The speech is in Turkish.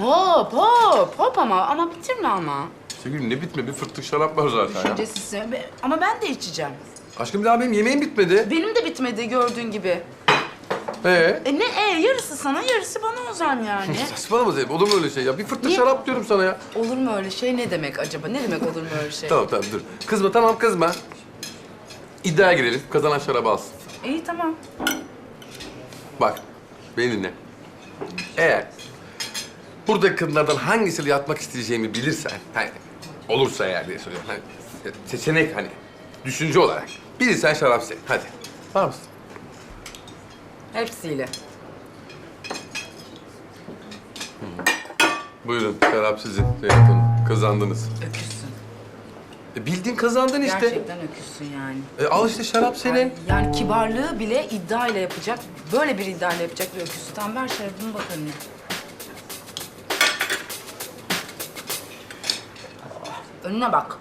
hop hop hop ama ama bitirme ama. Sevgilim ne bitme bir fırtık şarap var zaten ya. Düşüncesizsin. Be- Ama ben de içeceğim. Aşkım daha benim yemeğim bitmedi. Benim de bitmedi gördüğün gibi. Ee? E ne e yarısı sana yarısı bana Ozan yani. Saçmalama Zeynep olur mu öyle şey ya? Bir fırtık Niye? şarap diyorum sana ya. olur mu öyle şey ne demek acaba? Ne demek olur mu öyle şey? Tamam tamam dur. Kızma tamam kızma. İddiaya girelim. Kazanan şarabı alsın. İyi tamam. Bak beni dinle. Eğer buradaki kadınlardan hangisiyle yatmak isteyeceğimi bilirsen, hani olursa eğer diye soruyorum. Hani seçenek hani düşünce olarak. Bilirsen şarap senin. Hadi. Var mısın? Hepsiyle. Buyurun şarap sizin Zeynep Hanım. Kazandınız. Öküzsün. E, bildiğin kazandın işte. Gerçekten öküzsün yani. E, al işte şarap senin. Yani kibarlığı bile iddiayla yapacak, böyle bir iddiayla yapacak bir öküzsün. Tamam ver şarabını bakalım. Önüne bak.